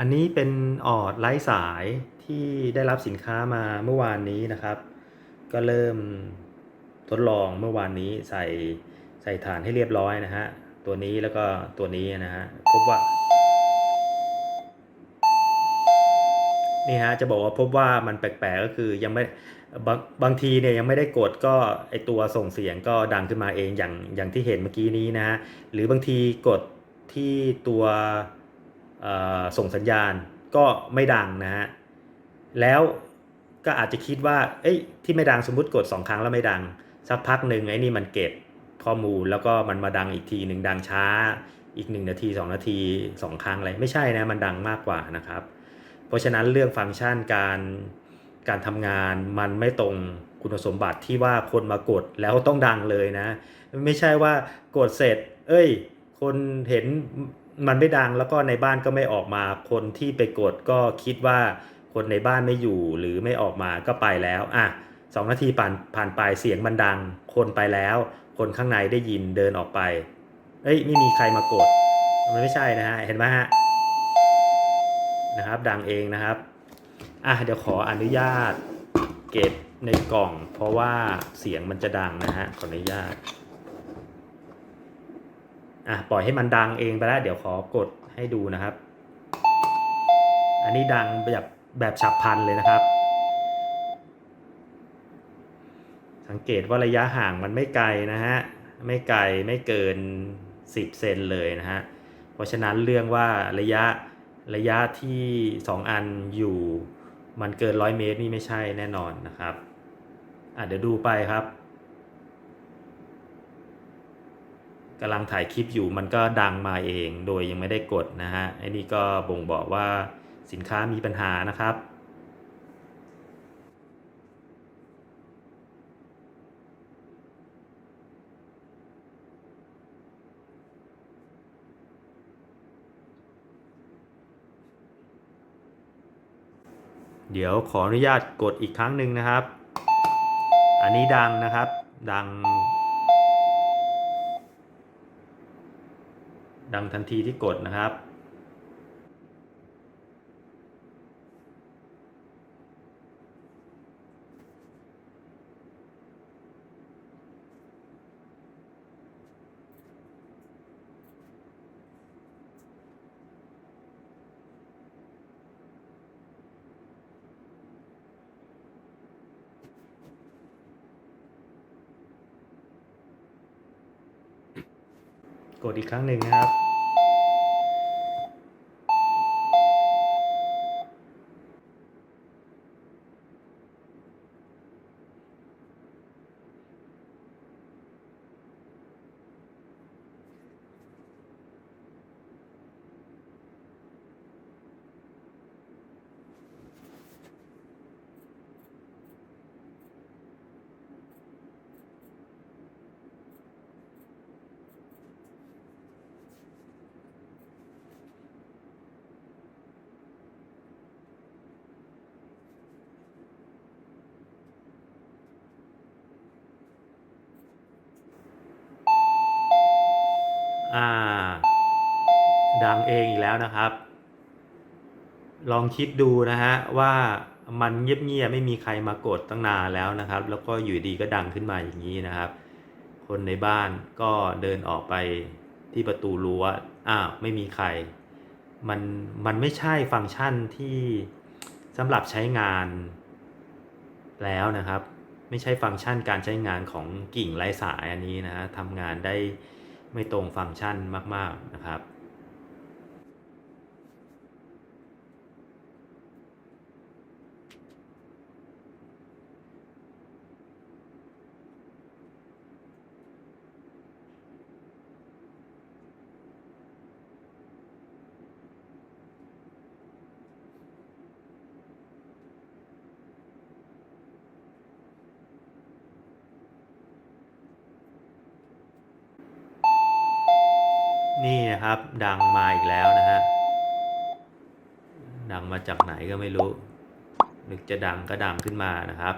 อันนี้เป็นออดไร้สายที่ได้รับสินค้ามาเมื่อวานนี้นะครับ ก็เริ่มทดลองเมื่อวานนี้ใส่ใส่ฐานให้เรียบร้อยนะฮะ ตัวนี้แล้วก็ตัวนี้นะฮะพบว่านี่ฮะจะบอกว่าพบว่ามันแปลกๆก็คือยังไม่บางบางทีเนี่ยยังไม่ได้กดก็ไอตัวส่งเสียงก็ดังขึ้นมาเองอย่างอย่างที่เห็นเมื่อกี้นี้นะฮะหรือบางทีกดที่ตัว ส่งสัญญาณก็ไม่ดังนะฮะแล้วก็อาจจะคิดว่าเอ้ยที่ไม่ดังสมมติกด 2 ครั้งแล้วไม่ดัง สักพักหนึ่งไอ้นี่มันเก็บข้อมูลแล้วก็มันมาดังอีกทีหนึ่งดังช้าอีก 1 นาที 2 นาที 2 ครั้งอะไรไม่ใช่นะมันดังมากกว่านะครับ เพราะฉะนั้นเรื่องฟังก์ชันการการทำงานมันไม่ตรงคุณสมบัติที่ว่าคนมากดแล้วต้องดังเลยนะ ไม่ใช่ว่ากดเสร็จ เอ้ย คนเห็น มันไม่ดังแล้วก็ในบ้านก็ไม่ออกมา คนที่ไปกดก็คิดว่าคนในบ้านไม่อยู่หรือไม่ออกมาก็ไปแล้วอะสองนาทีผ่านผ่านไปเสียงมันดัง คนไปแล้ว คนข้างในได้ยินเดินออกไป เอ้ยไม่มีใครมากด มันไม่ใช่นะฮะเห็นไหมฮะนะครับ ดังเองนะครับอะเดี๋ยวขออนุญาตเก็บในกล่อง เพราะว่าเสียงมันจะดังนะฮะขออนุญาต อะปล่อยให้มันดังเองไปแล้วเดี๋ยวขอกดให้ดูนะครับ อันนี้ดังแบบแบบฉับพลันเลยนะครับ สังเกตว่าระยะห่างมันไม่ไกลนะฮะไม่ไกลไม่เกิน 10 เซนเลยนะฮะเพราะฉะนั้นเรื่องว่าระยะระยะที่ 2 อันอยู่มันเกิน 100 เมตรนี่ไม่ใช่แน่นอนนะครับอะเดี๋ยวดูไปครับ กำลังถ่ายคลิปอยู่มันก็ดังมาเองโดยยังไม่ได้กดนะฮะไอ้นี่ก็บ่งบอกว่าสินค้ามีปัญหานะครับ เดี๋ยวขออนุญาตกดอีกครั้งหนึ่งนะครับ อันนี้ดังนะครับ ดัง ดังทันทีที่กดนะครับ กดอีกครั้งหนึ่งนะครับ อ่า ดังเองอีกแล้วนะครับ ลองคิดดูนะฮะว่ามันเงียบๆไม่มีใครมากดตั้งนานแล้วนะครับ แล้วก็อยู่ดีก็ดังขึ้นมาอย่างนี้นะครับ คนในบ้านก็เดินออกไปที่ประตูรั้วอ้าวไม่มีใคร มันมันไม่ใช่ฟังก์ชันที่สำหรับใช้งานแล้วนะครับ ไม่ใช่ฟังก์ชันการใช้งานของกิ่งไร้สายอันนี้นะฮะทำงานได้ ไม่ตรงฟังก์ชันมาก ๆ นะครับ นี่นะครับ ดังมาอีกแล้วนะฮะ ดังมาจากไหนก็ไม่รู้ นึกจะดังก็ดังขึ้นมานะครับ